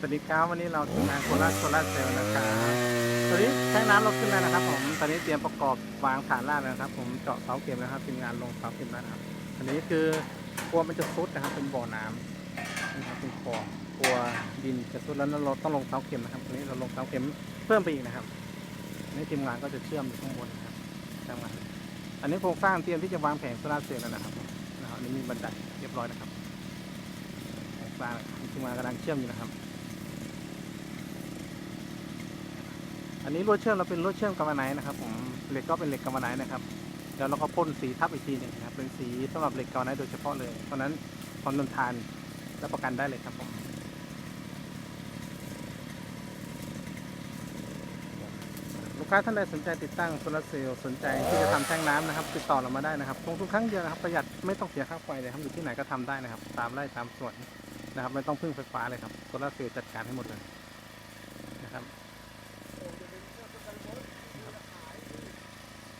สวัสดีครับวันนี้เราทีมงานโคราชโซลาร์เซลล์นะครับตอนนี้แท้งน้ำเราขึ้นแล้วนะครับ ผมตอนนี้เตรียมประกอบวางฐานรากแล้วนะครับ ผมเจาะเสาเข็มนะครับทีมงานลงเสาเข็มแล้วนะครับ อันนี้คือกลัวมันจะซุดนะครับ เป็นบ่อน้ำนะครับเป็นคลองกลัวดินจะซุดแล้วเราต้องลงเสาเข็มนะครับอันนี้เราลงเสาเข็มเพิ่มไปอีกนะครับอันนี้ทีมงานก็จะเชื่อมอยู่ข้างบนนะครับทางมาอันนี้โครงสร้างเตรียมที่จะวางแผงโซลาร์เซลล์แล้วนะครับนะครับอันนี้มีบันไดเรียบร้อยนะครับโครงสร้างทีมงานกำลังเชื่อมอยู่นะครับ อันนี้ลวดเชื่อมเราเป็นลวดเชื่อมกำมะไนท์นะครับผมเหล็กก็เป็นเหล็กกำมะไนท์นะครับแล้วเราก็พ่นสีทับอีกทีหนึ่งนะครับเป็นสีสำหรับเหล็กกำมะไนท์โดยเฉพาะเลยเพราะนั้นความทนทานรับประกันได้เลยครับผมลูกค้าท่านใดสนใจติดตั้งโซลาเซลล์สนใจที่จะทำแท่งน้ำนะครับ ติดต่อเรามาได้นะครับลงทุนครั้งเดียวนะครับประหยัดไม่ต้องเสียค่าไฟเลยครับอยู่ที่ไหนก็ทำได้นะครับ ตามไร่ตามสวนนะครับ ไม่ต้องพึ่งไฟฟ้าเลยครับโซลาเซลล์จัดการให้หมดเลยนะครับ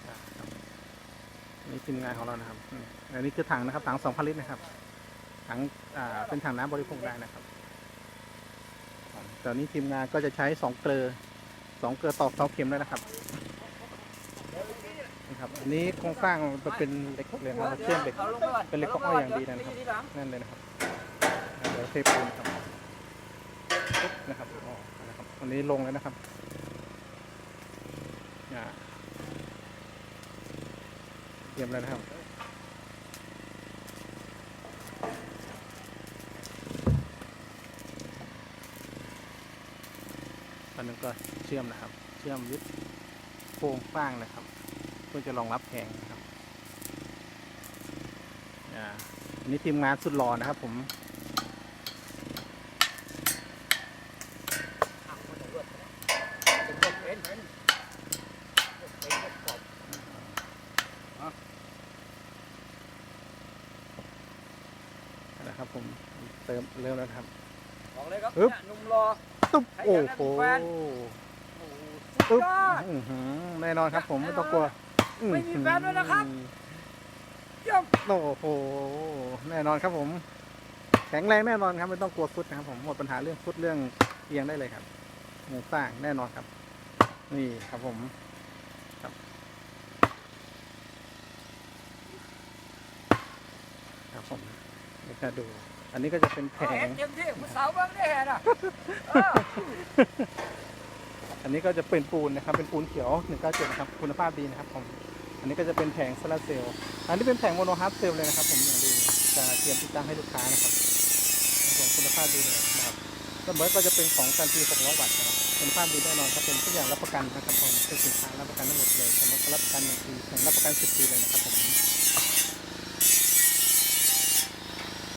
อ่าครับ นี่ทีมงานของเรานะครับอันนี้คือถังนะครับถังสองพันลิตรนะครับถังอ่าเป็นถังน้ำบริโภคได้นะครับอ่าตอนนี้ทีมงานก็จะใช้สองเกลือสองเกลือตอกเสาเข็มแล้วนะครับนะครับอันนี้โครงสร้างมันเป็นเหล็กเลยนะครับเชื่อมเหล็กเป็นเหล็กก็อ้อยอย่างดีนะครับนั่นเลยนะครับเดี๋ยวเทปูนครับนะครับอ๋อนะครับอันนี้ลงแล้วนะครับอ่า รียมแล้วนะครับ ตอนนี้ก็เชื่อมนะครับ เชื่อมยึดโครงสร้างนะครับ เพื่อจะรองรับแพงนะครับ อ่า นี่ทีมงานสุดหล่อนะครับผม นะครับ ผมเติมเร็วแล้วนะครับบอกเลยครับอึ๊บเนี่ยหนุ่มรอตุ๊บใครโอ้อยากได้โหเป็นแฟนโอ้โหสุปึ๊ดบยอดอื้อหือแน่นอนครับ ผมไม่ต้องกลัวไม่มีแฟนด้วยนะครับเยี่ยมโอ้โหแน่นอนครับผม แข็งแรงแน่นอนครับไม่ต้องกลัวฟุตนะครับ ผมหมดปัญหาเรื่องฟุตเรื่องเอียงได้เลยครับโครงสร้างแน่นอนครับ นี่ครับผมครับครับผม นี่ก็ดู อันนี้ก็จะเป็นแผเอาเห็งนเต็มที่ผู้สาวเบ้างได้เห็นอะเอออันนี้ก็จะเป็นปูนนะครับ เป็นปูนเขียว197นะครับ คุณภาพดีนะครับผม อันนี้ก็จะเป็นแผงโซลาร์เซลล์ อันนี้เป็นแผงโมโนฮาร์ดเซลล์เลยนะครับ ผมอย่างดีจะเตรียมติดตั้งให้ลูกค้านะครับครับผมคุณภาพดีเลยนะครับก็เหมือนก็จะเป็นของการตี600วัตต์นะครับ คุณภาพดีแน่นอนครับ เป็นทุกอย่างรับประกันนะครับผมเป็นสินค้ารับประกันทั้งหมดเลยสมมติรับประกันหนึ่งปีแถมรับประกัน10ปีเลยนะครับผม